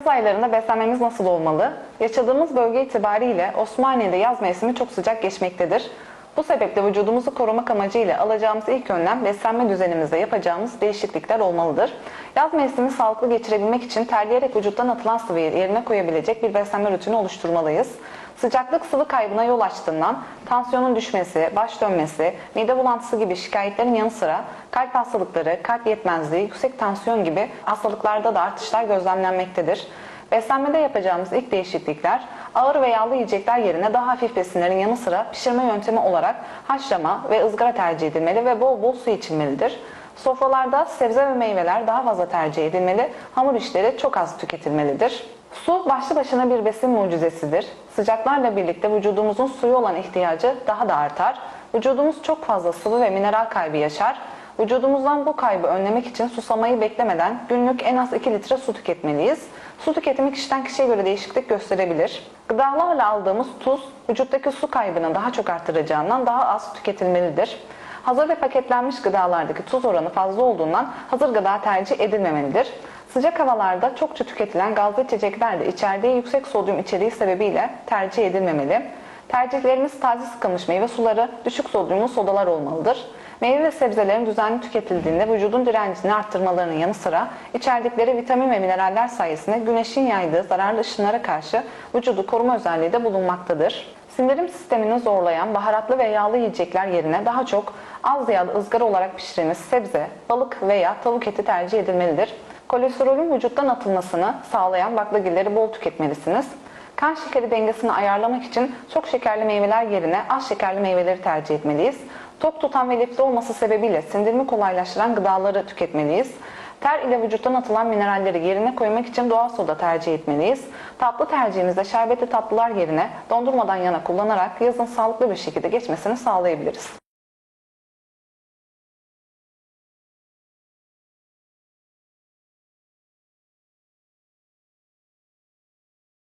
Yaz aylarında beslenmemiz nasıl olmalı? Yaşadığımız bölge itibariyle Osmaniye'de yaz mevsimi çok sıcak geçmektedir. Bu sebeple vücudumuzu korumak amacıyla alacağımız ilk önlem beslenme düzenimizde yapacağımız değişiklikler olmalıdır. Yaz mevsimi sağlıklı geçirebilmek için terleyerek vücuttan atılan sıvıyı yerine koyabilecek bir beslenme rutini oluşturmalıyız. Sıcaklık sıvı kaybına yol açtığından tansiyonun düşmesi, baş dönmesi, mide bulantısı gibi şikayetlerin yanı sıra kalp hastalıkları, kalp yetmezliği, yüksek tansiyon gibi hastalıklarda da artışlar gözlemlenmektedir. Beslenmede yapacağımız ilk değişiklikler ağır ve yağlı yiyecekler yerine daha hafif besinlerin yanı sıra pişirme yöntemi olarak haşlama ve ızgara tercih edilmeli ve bol bol su içilmelidir. Sofralarda sebze ve meyveler daha fazla tercih edilmeli, hamur işleri çok az tüketilmelidir. Su başlı başına bir besin mucizesidir. Sıcaklarla birlikte vücudumuzun suyu olan ihtiyacı daha da artar. Vücudumuz çok fazla sıvı ve mineral kaybı yaşar. Vücudumuzdan bu kaybı önlemek için susamayı beklemeden günlük en az 2 litre su tüketmeliyiz. Su tüketimi kişiden kişiye göre değişiklik gösterebilir. Gıdalarla aldığımız tuz vücuttaki su kaybını daha çok artıracağından daha az tüketilmelidir. Hazır ve paketlenmiş gıdalardaki tuz oranı fazla olduğundan hazır gıda tercih edilmemelidir. Sıcak havalarda çokça tüketilen gazlı içecekler de içerdiği yüksek sodyum içeriği sebebiyle tercih edilmemeli. Tercihlerimiz taze sıkılmış meyve suları, düşük sodyumlu sodalar olmalıdır. Meyve ve sebzelerin düzenli tüketildiğinde vücudun direncini arttırmalarının yanı sıra içerdikleri vitamin ve mineraller sayesinde güneşin yaydığı zararlı ışınlara karşı vücudu koruma özelliği de bulunmaktadır. Sindirim sistemini zorlayan baharatlı ve yağlı yiyecekler yerine daha çok az yağlı ızgara olarak pişirilmiş sebze, balık veya tavuk eti tercih edilmelidir. Kolesterolün vücuttan atılmasını sağlayan baklagilleri bol tüketmelisiniz. Kan şekeri dengesini ayarlamak için çok şekerli meyveler yerine az şekerli meyveleri tercih etmeliyiz. Tok tutan ve lifli olması sebebiyle sindirimi kolaylaştıran gıdaları tüketmeliyiz. Ter ile vücuttan atılan mineralleri yerine koymak için doğal soda tercih etmeliyiz. Tatlı tercihimizde şerbetli tatlılar yerine dondurmadan yana kullanarak yazın sağlıklı bir şekilde geçmesini sağlayabiliriz.